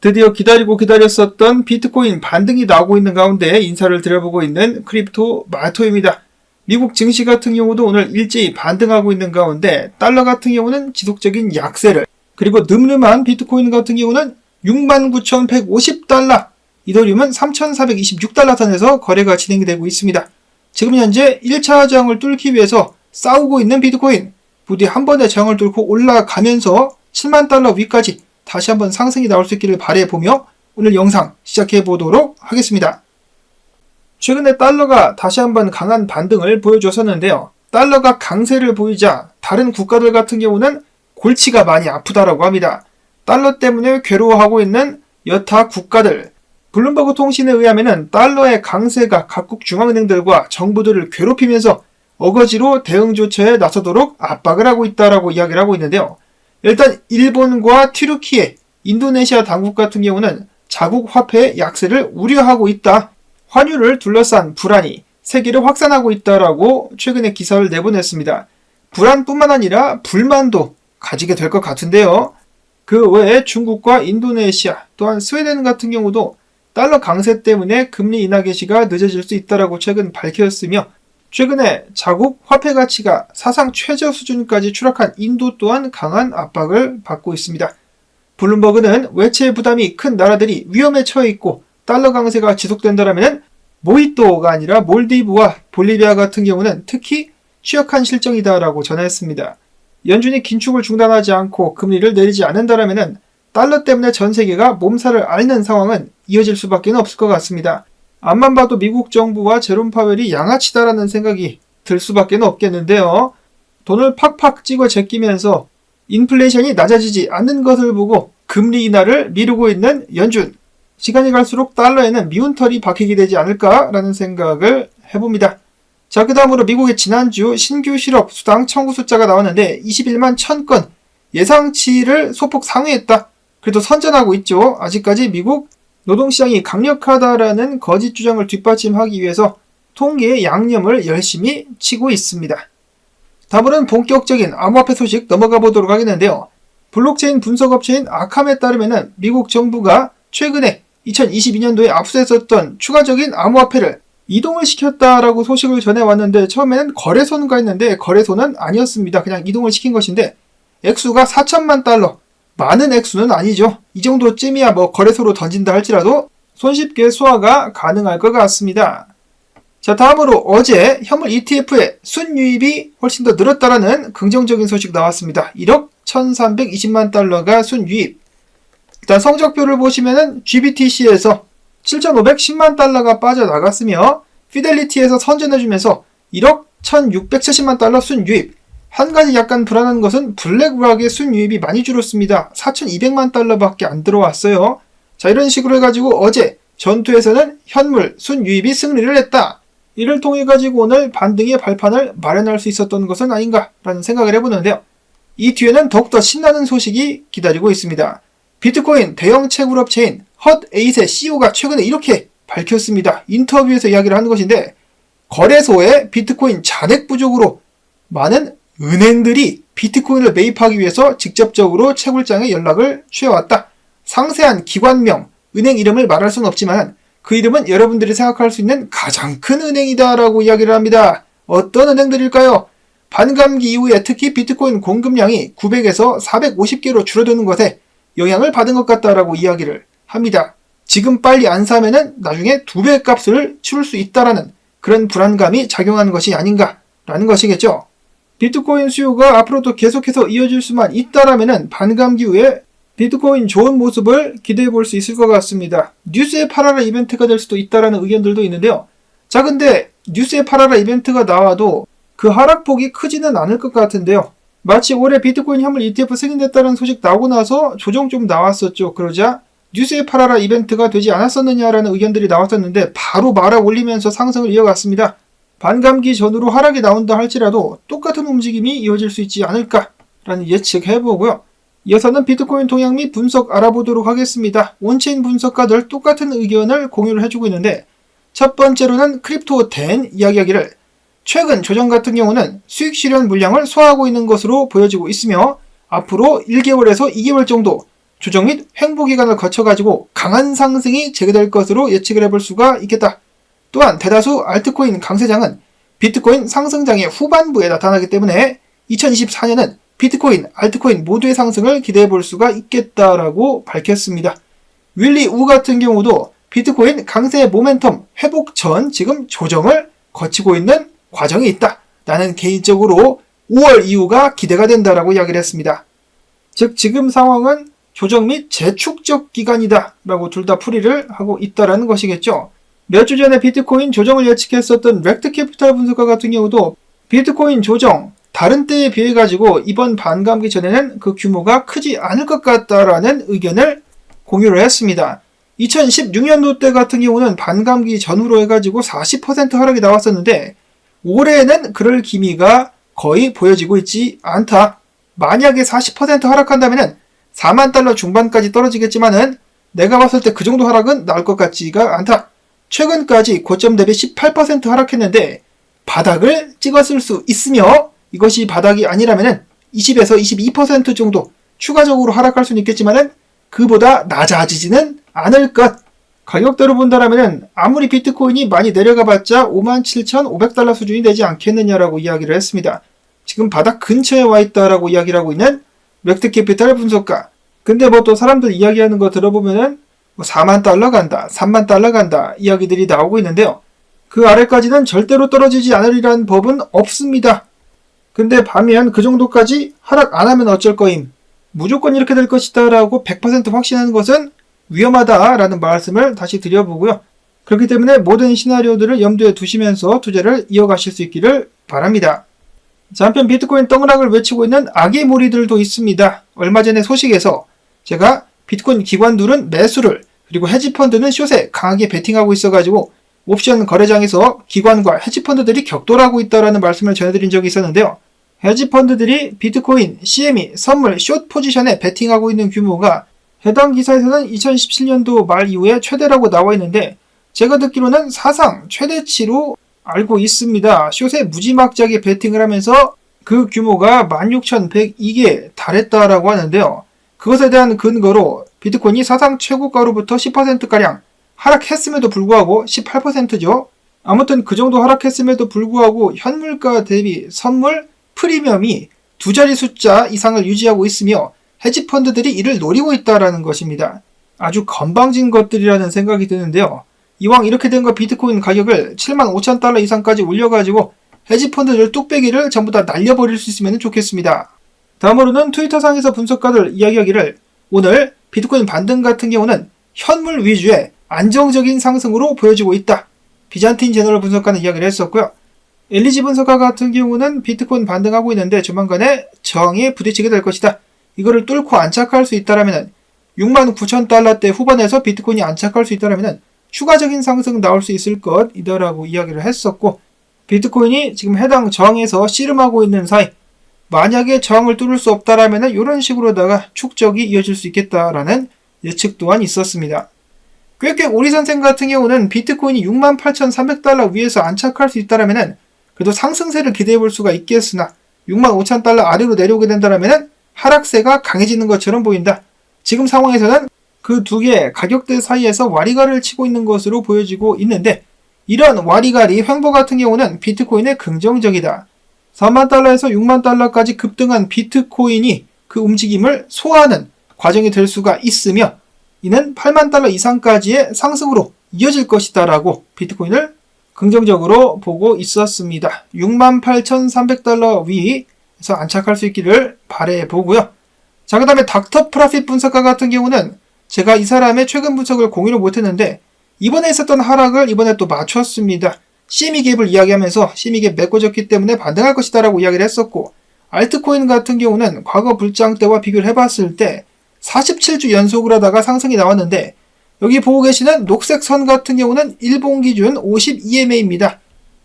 드디어 기다리고 기다렸었던 비트코인 반등이 나오고 있는 가운데 인사를 드려보고 있는 크립토 마토입니다. 미국 증시 같은 경우도 오늘 일제히 반등하고 있는 가운데 달러 같은 경우는 지속적인 약세를 그리고 늠름한 비트코인 같은 경우는 69,150달러 이더리움은 3,426달러 선에서 거래가 진행이 되고 있습니다. 지금 현재 1차 저항을 뚫기 위해서 싸우고 있는 비트코인 부디 한 번에 저항을 뚫고 올라가면서 7만 달러 위까지 다시 한번 상승이 나올 수 있기를 바라보며 오늘 영상 시작해 보도록 하겠습니다. 최근에 달러가 다시 한번 강한 반등을 보여줬었는데요. 달러가 강세를 보이자 다른 국가들 같은 경우는 골치가 많이 아프다라고 합니다. 달러 때문에 괴로워하고 있는 여타 국가들. 블룸버그 통신에 의하면 달러의 강세가 각국 중앙은행들과 정부들을 괴롭히면서 어거지로 대응 조처에 나서도록 압박을 하고 있다라고 이야기를 하고 있는데요. 일단 일본과 튀르키예, 인도네시아 당국 같은 경우는 자국 화폐 약세를 우려하고 있다. 환율을 둘러싼 불안이 세계를 확산하고 있다라고 최근에 기사를 내보냈습니다. 불안뿐만 아니라 불만도 가지게 될 것 같은데요. 그 외에 중국과 인도네시아 또한 스웨덴 같은 경우도 달러 강세 때문에 금리 인하 개시가 늦어질 수 있다라고 최근 밝혔으며 최근에 자국 화폐 가치가 사상 최저 수준까지 추락한 인도 또한 강한 압박을 받고 있습니다. 블룸버그는 외채 부담이 큰 나라들이 위험에 처해 있고 달러 강세가 지속된다면 모히또가 아니라 몰디브와 볼리비아 같은 경우는 특히 취약한 실정이다라고 전했습니다. 연준이 긴축을 중단하지 않고 금리를 내리지 않는다면 달러 때문에 전 세계가 몸살을 앓는 상황은 이어질 수밖에 없을 것 같습니다. 앞만 봐도 미국 정부와 제롬 파웰이 양아치다라는 생각이 들 수밖에 없겠는데요. 돈을 팍팍 찍어 제끼면서 인플레이션이 낮아지지 않는 것을 보고 금리 인하를 미루고 있는 연준. 시간이 갈수록 달러에는 미운 털이 박히게 되지 않을까라는 생각을 해봅니다. 자, 그 다음으로 미국의 지난주 신규 실업 수당 청구 숫자가 나왔는데 21만 1000건 예상치를 소폭 상회했다. 그래도 선전하고 있죠. 아직까지 미국 노동시장이 강력하다라는 거짓 주장을 뒷받침하기 위해서 통계의 양념을 열심히 치고 있습니다. 다음으로는 본격적인 암호화폐 소식 넘어가 보도록 하겠는데요. 블록체인 분석업체인 아캄에 따르면 미국 정부가 최근에 2022년도에 압수했었던 추가적인 암호화폐를 이동을 시켰다라고 소식을 전해왔는데 처음에는 거래소인가 했는데 거래소는 아니었습니다. 그냥 이동을 시킨 것인데 액수가 4천만 달러 많은 액수는 아니죠. 이 정도쯤이야 뭐 거래소로 던진다 할지라도 손쉽게 소화가 가능할 것 같습니다. 자, 다음으로 어제 현물 ETF의 순유입이 훨씬 더 늘었다라는 긍정적인 소식 나왔습니다. 1억 1320만 달러가 순유입. 일단 성적표를 보시면은 GBTC에서 7,510만 달러가 빠져나갔으며 피델리티에서 선전해주면서 1억 1,670만 달러 순유입. 한 가지 약간 불안한 것은 블랙락의 순유입이 많이 줄었습니다. 4,200만 달러밖에 안 들어왔어요. 자, 이런 식으로 해가지고 어제 전투에서는 현물 순유입이 승리를 했다. 이를 통해 가지고 오늘 반등의 발판을 마련할 수 있었던 것은 아닌가라는 생각을 해보는데요. 이 뒤에는 더욱더 신나는 소식이 기다리고 있습니다. 비트코인 대형 채굴 업체인 헛에잇의 CEO가 최근에 이렇게 밝혔습니다. 인터뷰에서 이야기를 하는 것인데 거래소의 비트코인 잔액 부족으로 많은 은행들이 비트코인을 매입하기 위해서 직접적으로 채굴장에 연락을 취해왔다. 상세한 기관명, 은행 이름을 말할 수는 없지만 그 이름은 여러분들이 생각할 수 있는 가장 큰 은행이다라고 이야기를 합니다. 어떤 은행들일까요? 반감기 이후에 특히 비트코인 공급량이 900에서 450개로 줄어드는 것에 영향을 받은 것 같다라고 이야기를 합니다. 지금 빨리 안 사면은 나중에 두 배 값을 치를 수 있다라는 그런 불안감이 작용하는 것이 아닌가라는 것이겠죠. 비트코인 수요가 앞으로도 계속해서 이어질 수만 있다라면은 반감기 후에 비트코인 좋은 모습을 기대해 볼 수 있을 것 같습니다. 뉴스에 팔아라 이벤트가 될 수도 있다라는 의견들도 있는데요. 자, 근데 뉴스에 팔아라 이벤트가 나와도 그 하락폭이 크지는 않을 것 같은데요. 마치 올해 비트코인 현물 ETF 승인됐다는 소식 나오고 나서 조정 좀 나왔었죠. 그러자 뉴스에 팔아라 이벤트가 되지 않았었느냐라는 의견들이 나왔었는데 바로 말아 올리면서 상승을 이어갔습니다. 반감기 전후로 하락이 나온다 할지라도 똑같은 움직임이 이어질 수 있지 않을까라는 예측해보고요. 이어서는 비트코인 동향 및 분석 알아보도록 하겠습니다. 온체인 분석가들 똑같은 의견을 공유를 해주고 있는데 첫 번째로는 크립토 댄 이야기하기를 최근 조정 같은 경우는 수익 실현 물량을 소화하고 있는 것으로 보여지고 있으며 앞으로 1개월에서 2개월 정도 조정 및 횡보 기간을 거쳐가지고 강한 상승이 재개될 것으로 예측을 해볼 수가 있겠다. 또한 대다수 알트코인 강세장은 비트코인 상승장의 후반부에 나타나기 때문에 2024년은 비트코인, 알트코인 모두의 상승을 기대해 볼 수가 있겠다라고 밝혔습니다. 윌리 우 같은 경우도 비트코인 강세 모멘텀 회복 전 지금 조정을 거치고 있는 과정이 있다. 나는 개인적으로 5월 이후가 기대가 된다라고 이야기를 했습니다. 즉 지금 상황은 조정 및 재축적 기간이다 라고 둘 다 풀이를 하고 있다라는 것이겠죠. 몇 주 전에 비트코인 조정을 예측했었던 렉트 캐피탈 분석가 같은 경우도 비트코인 조정 다른 때에 비해 가지고 이번 반감기 전에는 그 규모가 크지 않을 것 같다라는 의견을 공유를 했습니다. 2016년도 때 같은 경우는 반감기 전후로 해가지고 40% 하락이 나왔었는데 올해는 그럴 기미가 거의 보여지고 있지 않다. 만약에 40% 하락한다면 4만 달러 중반까지 떨어지겠지만은 내가 봤을 때 그 정도 하락은 나올 것 같지가 않다. 최근까지 고점 대비 18% 하락했는데 바닥을 찍었을 수 있으며 이것이 바닥이 아니라면은 20에서 22% 정도 추가적으로 하락할 수는 있겠지만은 그보다 낮아지지는 않을 것. 가격대로 본다라면은 아무리 비트코인이 많이 내려가봤자 57,500달러 수준이 되지 않겠느냐라고 이야기를 했습니다. 지금 바닥 근처에 와 있다라고 이야기를 하고 있는 렉트 캐피탈 분석가. 근데 뭐 또 사람들 이야기하는 거 들어보면은 뭐 4만 달러 간다, 3만 달러 간다 이야기들이 나오고 있는데요. 그 아래까지는 절대로 떨어지지 않으리란 법은 없습니다. 근데 반면 그 정도까지 하락 안 하면 어쩔 거임. 무조건 이렇게 될 것이다 라고 100% 확신하는 것은 위험하다라는 말씀을 다시 드려보고요. 그렇기 때문에 모든 시나리오들을 염두에 두시면서 투자를 이어가실 수 있기를 바랍니다. 자, 한편 비트코인 떡락을 외치고 있는 악의 무리들도 있습니다. 얼마 전에 소식에서 제가 비트코인 기관들은 매수를 그리고 헤지펀드는 숏에 강하게 베팅하고 있어가지고 옵션 거래장에서 기관과 헤지펀드들이 격돌하고 있다라는 말씀을 전해드린 적이 있었는데요. 헤지펀드들이 비트코인, CME, 선물, 숏 포지션에 베팅하고 있는 규모가 해당 기사에서는 2017년도 말 이후에 최대라고 나와 있는데 제가 듣기로는 사상 최대치로 알고 있습니다. 숏에 무지막지하게 베팅을 하면서 그 규모가 16,102개에 달했다라고 하는데요. 그것에 대한 근거로 비트코인이 사상 최고가로부터 10%가량 하락했음에도 불구하고 18%죠. 아무튼 그 정도 하락했음에도 불구하고 현물가 대비 선물 프리미엄이 두 자리 숫자 이상을 유지하고 있으며 헤지펀드들이 이를 노리고 있다라는 것입니다. 아주 건방진 것들이라는 생각이 드는데요. 이왕 이렇게 된 거 비트코인 가격을 7만 5천 달러 이상까지 올려가지고 헤지펀드들 뚝배기를 전부 다 날려버릴 수 있으면 좋겠습니다. 다음으로는 트위터상에서 분석가들 이야기하기를 오늘 비트코인 반등 같은 경우는 현물 위주의 안정적인 상승으로 보여지고 있다. 비잔틴 제너럴 분석가는 이야기를 했었고요. 엘리지 분석가 같은 경우는 비트코인 반등하고 있는데 조만간에 저항에 부딪히게 될 것이다. 이거를 뚫고 안착할 수 있다라면 6만 9천 달러대 후반에서 비트코인이 안착할 수 있다라면 추가적인 상승 나올 수 있을 것이다라고 이야기를 했었고 비트코인이 지금 해당 저항에서 씨름하고 있는 사이 만약에 저항을 뚫을 수 없다라면 이런 식으로다가 축적이 이어질 수 있겠다라는 예측 또한 있었습니다. 꾀꾀 오리 선생 같은 경우는 비트코인이 68,300달러 위에서 안착할 수 있다라면 그래도 상승세를 기대해 볼 수가 있겠으나 6만 5천 달러 아래로 내려오게 된다면 하락세가 강해지는 것처럼 보인다. 지금 상황에서는 그 두 개의 가격대 사이에서 와리가를 치고 있는 것으로 보여지고 있는데 이런 와리가리 횡보 같은 경우는 비트코인에 긍정적이다. 4만 달러에서 6만 달러까지 급등한 비트코인이 그 움직임을 소화하는 과정이 될 수가 있으며 이는 8만 달러 이상까지의 상승으로 이어질 것이다라고 비트코인을 긍정적으로 보고 있었습니다. 68,300달러 위에서 안착할 수 있기를 바래 보고요. 자, 그 다음에 닥터 프라핏 분석가 같은 경우는 제가 이 사람의 최근 분석을 공유를 못했는데 이번에 있었던 하락을 이번에 또 맞췄습니다. CME 갭을 이야기하면서 CME 갭 메꿔졌기 때문에 반등할 것이다 라고 이야기를 했었고 알트코인 같은 경우는 과거 불장 때와 비교를 해봤을 때 47주 연속으로 하다가 상승이 나왔는데 여기 보고 계시는 녹색 선 같은 경우는 일본 기준 52MA입니다.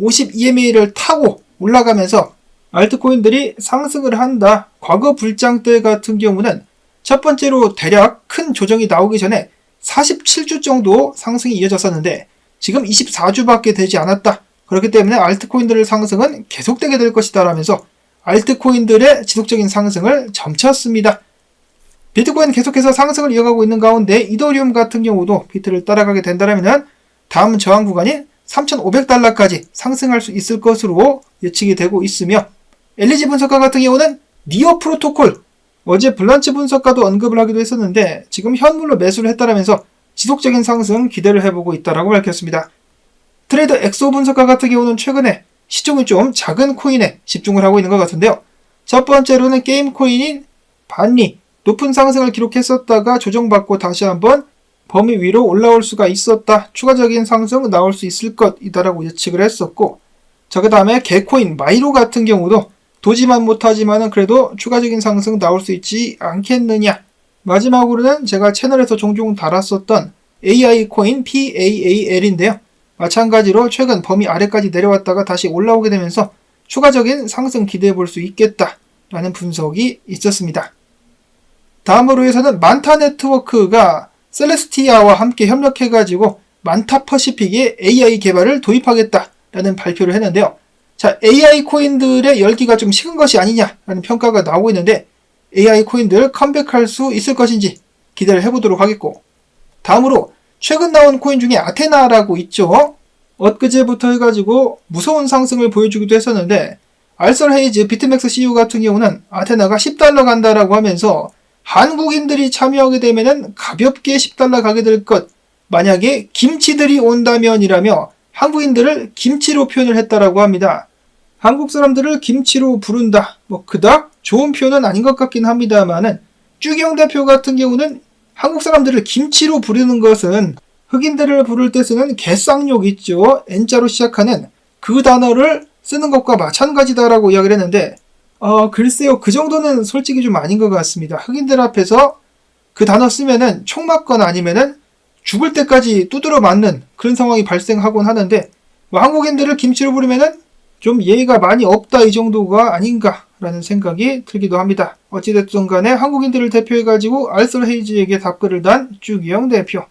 52MA를 타고 올라가면서 알트코인들이 상승을 한다. 과거 불장 때 같은 경우는 첫 번째로 대략 큰 조정이 나오기 전에 47주 정도 상승이 이어졌었는데 지금 24주밖에 되지 않았다. 그렇기 때문에 알트코인들의 상승은 계속되게 될 것이다 라면서 알트코인들의 지속적인 상승을 점쳤습니다. 비트코인 계속해서 상승을 이어가고 있는 가운데 이더리움 같은 경우도 비트를 따라가게 된다면 다음 저항 구간인 3,500달러까지 상승할 수 있을 것으로 예측이 되고 있으며 LG 분석가 같은 경우는 니어 프로토콜 어제 블란치 분석가도 언급을 하기도 했었는데 지금 현물로 매수를 했다라면서 지속적인 상승 기대를 해보고 있다라고 밝혔습니다. 트레이더 엑소 분석가 같은 경우는 최근에 시총이 좀 작은 코인에 집중을 하고 있는 것 같은데요. 첫 번째로는 게임 코인인 반리 높은 상승을 기록했었다가 조정받고 다시 한번 범위 위로 올라올 수가 있었다. 추가적인 상승 나올 수 있을 것이다라고 예측을 했었고 자 그 다음에 개코인 마이로 같은 경우도 도지만 못하지만은 그래도 추가적인 상승 나올 수 있지 않겠느냐. 마지막으로는 제가 채널에서 종종 달았었던 AI 코인 PAAL인데요. 마찬가지로 최근 범위 아래까지 내려왔다가 다시 올라오게 되면서 추가적인 상승 기대해 볼 수 있겠다라는 분석이 있었습니다. 다음으로 해서는 만타 네트워크가 셀레스티아와 함께 협력해가지고 만타 퍼시픽의 AI 개발을 도입하겠다라는 발표를 했는데요. 자, AI 코인들의 열기가 좀 식은 것이 아니냐라는 평가가 나오고 있는데 AI 코인들 컴백할 수 있을 것인지 기대를 해보도록 하겠고 다음으로 최근 나온 코인 중에 아테나라고 있죠. 엊그제부터 해가지고 무서운 상승을 보여주기도 했었는데 알설 헤이즈 비트맥스 CEO 같은 경우는 아테나가 10달러 간다라고 하면서 한국인들이 참여하게 되면은 가볍게 10달러 가게 될 것. 만약에 김치들이 온다면이라며 한국인들을 김치로 표현을 했다라고 합니다. 한국 사람들을 김치로 부른다. 뭐 그닥 좋은 표현은 아닌 것 같긴 합니다만은 쭈경 대표 같은 경우는 한국 사람들을 김치로 부르는 것은 흑인들을 부를 때 쓰는 개쌍욕 있죠. N자로 시작하는 그 단어를 쓰는 것과 마찬가지다라고 이야기를 했는데 어, 글쎄요. 그 정도는 솔직히 좀 아닌 것 같습니다. 흑인들 앞에서 그 단어 쓰면은 총 맞거나 아니면은 죽을 때까지 두드려 맞는 그런 상황이 발생하곤 하는데 뭐 한국인들을 김치로 부르면은 좀 예의가 많이 없다 이 정도가 아닌가 라는 생각이 들기도 합니다. 어찌됐든 간에 한국인들을 대표해가지고 알설 헤이즈에게 답글을 단 주기영 대표.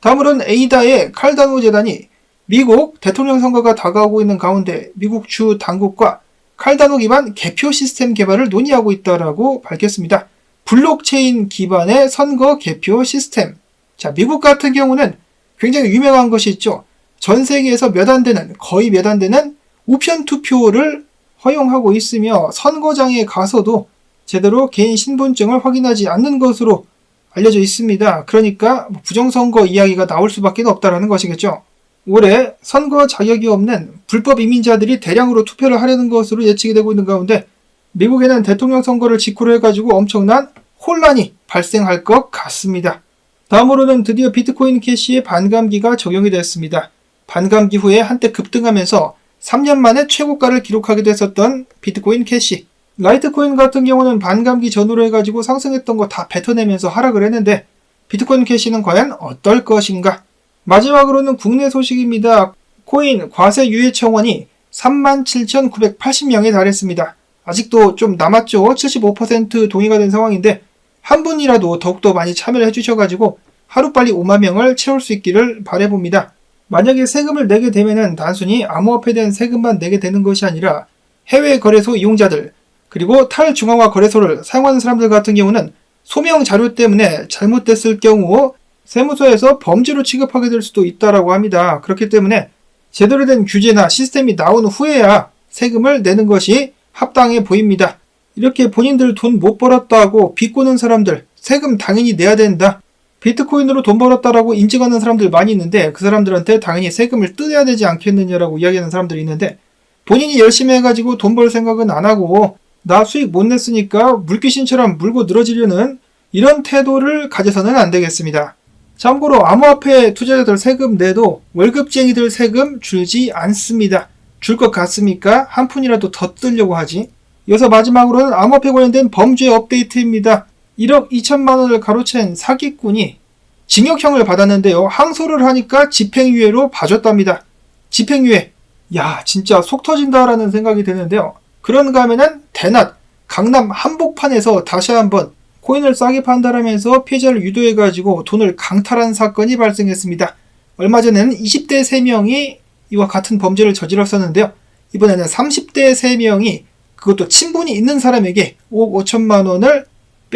다음으로는 에이다의 칼다노 재단이 미국 대통령 선거가 다가오고 있는 가운데 미국 주 당국과 칼다노 기반 개표 시스템 개발을 논의하고 있다라고 밝혔습니다. 블록체인 기반의 선거 개표 시스템. 자, 미국 같은 경우는 굉장히 유명한 것이 있죠. 전 세계에서 몇 안 되는, 거의 몇 안 되는 우편 투표를 허용하고 있으며 선거장에 가서도 제대로 개인 신분증을 확인하지 않는 것으로 알려져 있습니다. 그러니까 뭐 부정선거 이야기가 나올 수밖에 없다라는 것이겠죠. 올해 선거 자격이 없는 불법 이민자들이 대량으로 투표를 하려는 것으로 예측이 되고 있는 가운데 미국에는 대통령 선거를 직후로 해가지고 엄청난 혼란이 발생할 것 같습니다. 다음으로는 드디어 비트코인 캐시의 반감기가 적용이 됐습니다. 반감기 후에 한때 급등하면서 3년 만에 최고가를 기록하기도 했었던 비트코인 캐시. 라이트코인 같은 경우는 반감기 전후로 해가지고 상승했던 거 다 뱉어내면서 하락을 했는데 비트코인 캐시는 과연 어떨 것인가? 마지막으로는 국내 소식입니다. 코인 과세 유예 청원이 37,980명에 달했습니다. 아직도 좀 남았죠. 75% 동의가 된 상황인데 한 분이라도 더욱더 많이 참여를 해주셔가지고 하루빨리 5만 명을 채울 수 있기를 바래봅니다. 만약에 세금을 내게 되면은 단순히 암호화폐에 대한 세금만 내게 되는 것이 아니라 해외 거래소 이용자들 그리고 탈중앙화 거래소를 사용하는 사람들 같은 경우는 소명 자료 때문에 잘못됐을 경우 세무서에서 범죄로 취급하게 될 수도 있다라고 합니다. 그렇기 때문에 제대로 된 규제나 시스템이 나온 후에야 세금을 내는 것이 합당해 보입니다. 이렇게 본인들 돈 못 벌었다고 비꼬는 사람들 세금 당연히 내야 된다. 비트코인으로 돈 벌었다라고 인증하는 사람들 많이 있는데 그 사람들한테 당연히 세금을 뜯어야 되지 않겠느냐라고 이야기하는 사람들이 있는데 본인이 열심히 해가지고 돈 벌 생각은 안 하고 나 수익 못 냈으니까 물귀신처럼 물고 늘어지려는 이런 태도를 가져서는 안 되겠습니다. 참고로 암호화폐 투자자들 세금 내도 월급쟁이들 세금 줄지 않습니다. 줄 것 같습니까? 한 푼이라도 더 뜨려고 하지. 이어서 마지막으로는 암호화폐 관련된 범죄 업데이트입니다. 1억 2천만 원을 가로챈 사기꾼이 징역형을 받았는데요. 항소를 하니까 집행유예로 봐줬답니다. 집행유예. 야, 진짜 속 터진다라는 생각이 드는데요. 그런가 하면은 대낮 강남 한복판에서 다시 한번 코인을 싸게 판다라면서 피해자를 유도해가지고 돈을 강탈한 사건이 발생했습니다. 얼마 전에는 20대 3명이 이와 같은 범죄를 저질렀었는데요. 이번에는 30대 3명이 그것도 친분이 있는 사람에게 5억 5천만 원을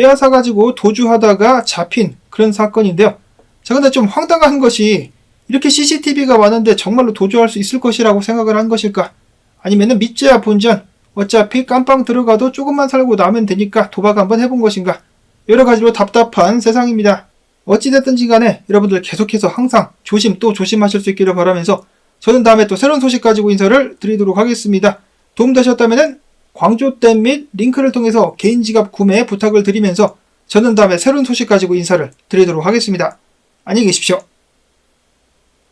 빼앗아가지고 도주하다가 잡힌 그런 사건인데요. 자, 근데 좀 황당한 것이 이렇게 CCTV가 많은데 정말로 도주할 수 있을 것이라고 생각을 한 것일까? 아니면은 믿자야 본전, 어차피 깜빵 들어가도 조금만 살고 나면 되니까 도박 한번 해본 것인가? 여러 가지로 답답한 세상입니다. 어찌됐든지 간에 여러분들 계속해서 항상 조심 또 조심하실 수 있기를 바라면서 저는 다음에 또 새로운 소식 가지고 인사를 드리도록 하겠습니다. 도움 되셨다면 광조댐 및 링크를 통해서 개인 지갑 구매 부탁을 드리면서 저는 다음에 새로운 소식 가지고 인사를 드리도록 하겠습니다. 안녕히 계십시오.